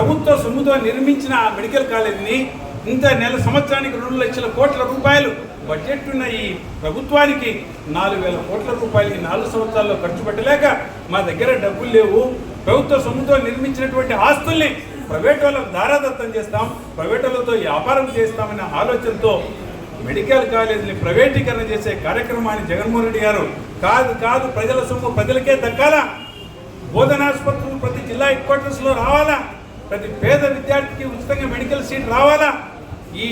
ప్రభుత్వ సొమ్ముతో నిర్మించిన ఆ మెడికల్ కాలేజీని ఇంత నెల సంవత్సరానికి రెండు లక్షల కోట్ల రూపాయలు బడ్జెట్ ఉన్న ఈ ప్రభుత్వానికి నాలుగు వేల కోట్ల రూపాయలు నాలుగు సంవత్సరాల్లో ఖర్చు పెట్టలేక మా దగ్గర డబ్బులు లేవు. ప్రభుత్వ సొమ్ముతో నిర్మించినటువంటి ఆస్తుల్ని ప్రైవేట్ వాళ్ళకు దారాదత్తం చేస్తాం. ప్రైవేట్ వాళ్ళతో వ్యాపారం చేస్తామనే ఆలోచనతో మెడికల్ కాలేజీని ప్రైవేటీకరణ చేసే కార్యక్రమాన్ని జగన్మోహన్ రెడ్డి గారు కాదు కాదు ప్రజల సొమ్ము ప్రజలకే దక్కాలా? బోధనాసుపత్రులు ప్రతి జిల్లా హెడ్ క్వార్టర్స్లో రావాలా? ప్రతి పేద విద్యార్థికి ఉచితంగా మెడికల్ సీట్ రావాలా? ఈ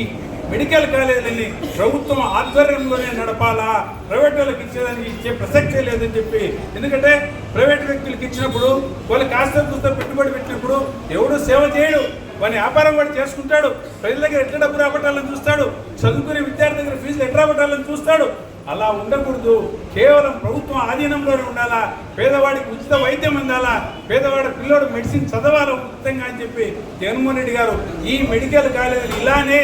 మెడికల్ కాలేజీలని ప్రభుత్వం ఆధ్వర్యంలోనే నడపాలా? ప్రైవేట్ వాళ్ళకి ఇచ్చేదానికి ఇచ్చే ప్రసక్తే లేదని చెప్పి. ఎందుకంటే ప్రైవేట్ వ్యక్తులకు ఇచ్చినప్పుడు వాళ్ళకి కాస్త కూస్త పెట్టుబడి పెట్టినప్పుడు ఎవడు సేవ చేయడు. వాని వ్యాపారం కూడా చేసుకుంటాడు. ప్రజల దగ్గర ఎట్లా డబ్బు రాబట్టాలని చూస్తాడు? చదువుకునే విద్యార్థి దగ్గర ఫీజులు ఎట్లా రాబట్టాలని చూస్తాడు? అలా ఉండకూడదు. కేవలం ప్రభుత్వం ఆధీనంలోనే ఉండాలా? పేదవాడికి ఉచిత వైద్యం అందాలా? పేదవాడి పిల్లోడు మెడిసిన్ చదవాలో ఉచితంగా అని చెప్పి జగన్మోహన్ రెడ్డి గారు ఈ మెడికల్ కాలేజీలు ఇలానే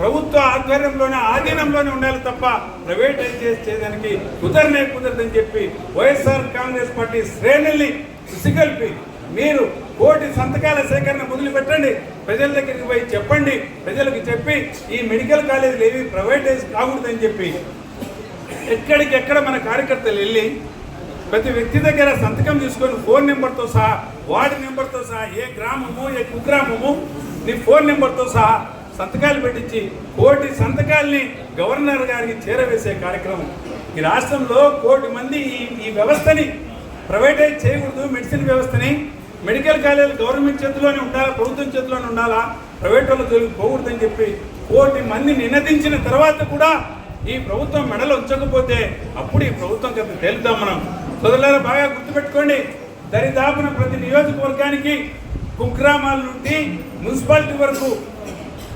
ప్రభుత్వ ఆధ్వర్యంలోనే ఆధీనంలోనే ఉండాలి తప్ప ప్రైవేటైజ్ చేయడానికి కుదరనే కుదరదని చెప్పి వైఎస్ఆర్ కాంగ్రెస్ పార్టీ శ్రేణుల్ని ఉసిగల్పి మీరు కోటి సంతకాల సేకరణ మొదలు పెట్టండి ప్రజల దగ్గరికి పోయి చెప్పండి. ప్రజలకు చెప్పి ఈ మెడికల్ కాలేజీలు ఏవి ప్రైవేటైజ్ కాకూడదని చెప్పి ఎక్కడికెక్కడ మన కార్యకర్తలు వెళ్ళి ప్రతి వ్యక్తి దగ్గర సంతకం తీసుకొని ఫోన్ నెంబర్తో సహా వార్డు నెంబర్తో సహా ఏ గ్రామము ఏ కుగ్రామము నీ ఫోన్ నెంబర్తో సహా సంతకాలు పెట్టించి కోటి సంతకాల్ని గవర్నర్ గారికి చేరవేసే కార్యక్రమం. ఈ రాష్ట్రంలో కోటి మంది ఈ ఈ వ్యవస్థని ప్రైవేటైజ్ చేయకూడదు మెడిసిన్ వ్యవస్థని. మెడికల్ కాలేజీలు గవర్నమెంట్ చేతిలోనే ఉండాలా ప్రభుత్వం చేతిలోనే ఉండాలా? ప్రైవేట్ వాళ్ళ జోలికి పోకూడదని చెప్పి కోటి మంది నినదించిన తర్వాత కూడా ఈ ప్రభుత్వం మెడలు ఉంచకపోతే అప్పుడు ఈ ప్రభుత్వం కింద తేలుతాం మనం. సోదరులారా బాగా గుర్తుపెట్టుకోండి. దరిదాపున ప్రతి నియోజకవర్గానికి కుగ్రామాల నుండి మున్సిపాలిటీ వరకు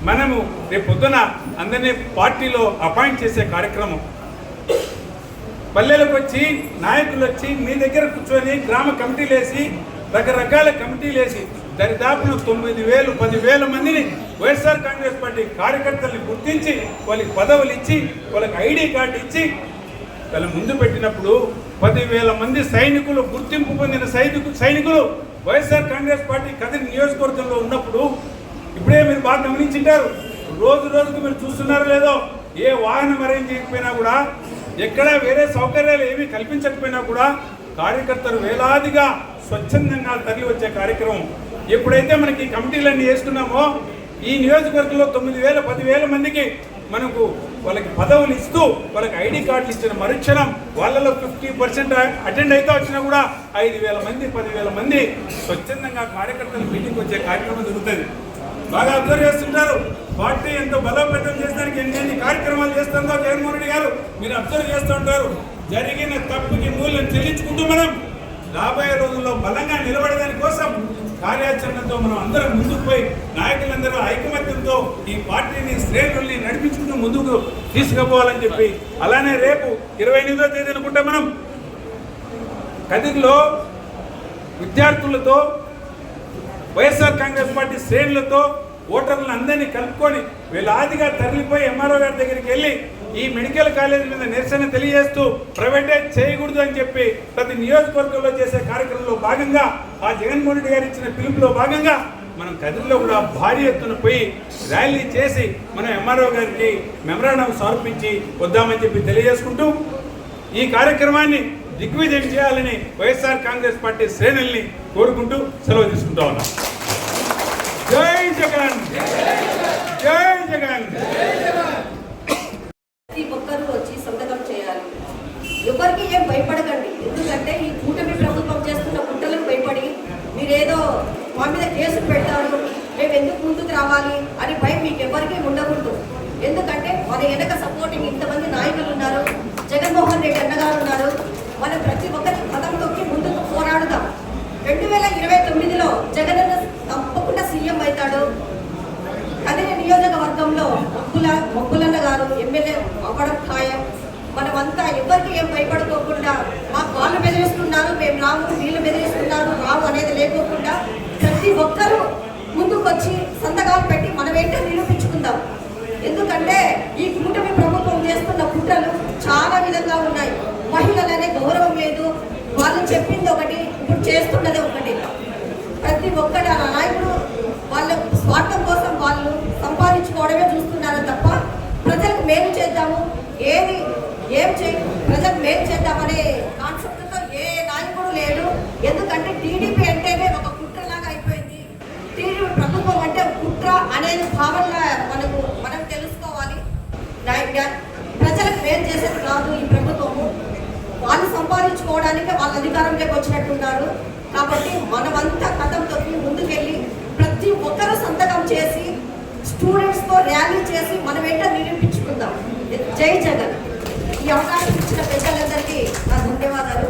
మనము రేపు పొద్దున అందరినీ పార్టీలో అపాయింట్ చేసే కార్యక్రమం. పల్లెలకు వచ్చి నాయకులు వచ్చి మీ దగ్గర కూర్చొని గ్రామ కమిటీలు వేసి రకరకాల కమిటీలు వేసి దరిదాపున తొమ్మిది వేలు పదివేల మందిని వైఎస్ఆర్ కాంగ్రెస్ పార్టీ కార్యకర్తల్ని గుర్తించి వాళ్ళకి పదవులు ఇచ్చి వాళ్ళకి ఐడి కార్డు ఇచ్చి వాళ్ళ ముందు పెట్టినప్పుడు పదివేల మంది సైనికులు గుర్తింపు పొందిన సైనికు సైనికులు వైఎస్ఆర్ కాంగ్రెస్ పార్టీ కదిరి నియోజకవర్గంలో ఉన్నప్పుడు ఇప్పుడే మీరు బాగా గమనించింటారు. రోజు రోజుకు మీరు చూస్తున్నారో లేదో ఏ వాహనం అరేంజ్ చేయకపోయినా కూడా ఎక్కడ వేరే సౌకర్యాలు ఏమీ కల్పించకపోయినా కూడా కార్యకర్తలు వేలాదిగా స్వచ్ఛందంగా తరలి వచ్చే కార్యక్రమం. ఎప్పుడైతే మనకి ఈ కమిటీలన్నీ వేసుకున్నామో ఈ నియోజకవర్గంలో తొమ్మిది వేల పదివేల మందికి మనకు వాళ్ళకి పదవులు ఇస్తూ వాళ్ళకి ఐడి కార్డులు ఇచ్చిన మరుక్షణం వాళ్ళలో ఫిఫ్టీ పర్సెంట్ అటెండ్ అయితే వచ్చినా కూడా ఐదు వేల మంది పదివేల మంది స్వచ్ఛందంగా కార్యకర్తలు మీటింగ్కి వచ్చే కార్యక్రమం జరుగుతుంది. బాగా అబ్జర్వ్ చేస్తుంటారు. పార్టీ ఎంతో బలోపేతం చేసడానికి ఎన్ని ఎన్ని కార్యక్రమాలు చేస్తుందో జగన్మోహన్ రెడ్డి గారు మీరు అబ్జర్వ్ చేస్తూ ఉంటారు జరిగిన తప్పుకి మూల్యం చెల్లించుకుంటూ మనం రాబోయే రోజుల్లో బలంగా నిలబడేదాని కోసం కార్యాచరణతో మనం అందరం ముందుకు పోయి నాయకులందరూ ఐకమత్యంతో ఈ పార్టీని శ్రేణుల్ని నడిపించుకుంటూ ముందుకు తీసుకుపోవాలని చెప్పి అలానే రేపు ఇరవై ఎనిమిదో తేదీ అనుకుంటే మనం కదిరిలో విద్యార్థులతో వైఎస్ఆర్ కాంగ్రెస్ పార్టీ శ్రేణులతో ఓటర్లను అందరినీ కలుపుకొని వేలాదిగా తరలిపోయి ఎంఆర్ఓ గారి దగ్గరికి వెళ్ళి ఈ మెడికల్ కాలేజీ మీద నిరసన తెలియజేస్తూ ప్రైవేటైజ్ చేయకూడదు అని చెప్పి ప్రతి నియోజకవర్గంలో చేసే కార్యక్రమంలో భాగంగా ఆ జగన్మోహన్ రెడ్డి గారు ఇచ్చిన పిలుపులో భాగంగా మనం కదిరిలో కూడా భారీ ఎత్తున పోయి ర్యాలీ చేసి మనం ఎంఆర్ఓ గారికి మెమరాండం సమర్పించి వద్దామని చెప్పి తెలియజేసుకుంటూ ఈ కార్యక్రమాన్ని దిగ్విజయం చేయాలని వైఎస్ఆర్ కాంగ్రెస్ పార్టీ శ్రేణుల్ని కోరుకుంటూ సెలవు తీసుకుంటా ఉన్నాం. జై జగన్! జై జగన్ ప్రతి ఒక్కరూ వచ్చి సంతకం చేయాలి ఎవరికి ఏం భయపడకండి ఎందుకంటే ఈ కూటమి ప్రభుత్వం చేస్తున్న కుట్రలకు భయపడి మీరేదో మా మీద కేసు పెడతారు మేము ఎందుకు రావాలి అని భయం మీకు ఎవరికీ ఉండకూడదు. ఎందుకంటే మన వెనక సపోర్టింగ్ ఇంతమంది నాయకులు ఉన్నారు జగన్మోహన్ రెడ్డి అన్నగారు ఉన్నారు. మనం ప్రతి ఒక్కరి పదం తొక్కి ముందుకు పోరాడుదాం రెండు వేల ఇరవై తొమ్మిదిలో జగనన్న తప్పకుండా సీఎం అవుతాడు. అదే నియోజకవర్గంలో మొక్కుల మొక్కులన్న గారు ఎమ్మెల్యే అవ్వడం ఖాయం. మనమంతా ఎవరికి ఏం భయపడుకోకుండా మా వాళ్ళు బెదిరిస్తున్నారు మేము రాము వీళ్ళు బెదిరిస్తున్నారు రాము అనేది లేకోకుండా ప్రతి ఒక్కరూ ముందుకు వచ్చి సంతకాలు పెట్టి మనం ఏంటో నిరూపించుకుందాం. ఎందుకంటే ఈ కూటమి ప్రభుత్వం చేస్తున్న కుట్రలు చాలా విధంగా ఉన్నాయి. మహిళలనే గౌరవం లేదు. వాళ్ళు చెప్పింది ఒకటి ఇప్పుడు చేస్తున్నది ఒకటి. ప్రతి ఒక్కటి ఆ నాయకుడు వాళ్ళ స్వార్థం కోసం వాళ్ళు సంపాదించుకోవడమే చూస్తున్నారు తప్ప ప్రజలకు మేలు చేద్దాము. ఏది ఏం చేయ ప్రజలకు మేలు చేద్దామనే కాన్సెప్ట్తో ఏ నాయకుడు లేడు. ఎందుకంటే టీడీపీ కుట్ర భావన మనకు మనం తెలుసుకోవాలి. ప్రజలకు మేలు చేసేది కాదు ఈ ప్రభుత్వము. వాళ్ళు సంపాదించుకోవడానికి వాళ్ళ అధికారంలోకి వచ్చినట్టున్నారు. కాబట్టి మనమంతా కథం తొక్కి ముందుకెళ్ళి ప్రతి ఒక్కరూ సంతకం చేసి స్టూడెంట్స్తో ర్యాలీ చేసి మనం ఏంటో నిరూపించుకుందాం జై జగన్. ఈ అవకాశం ఇచ్చిన పెద్దలందరికీ నా ధన్యవాదాలు.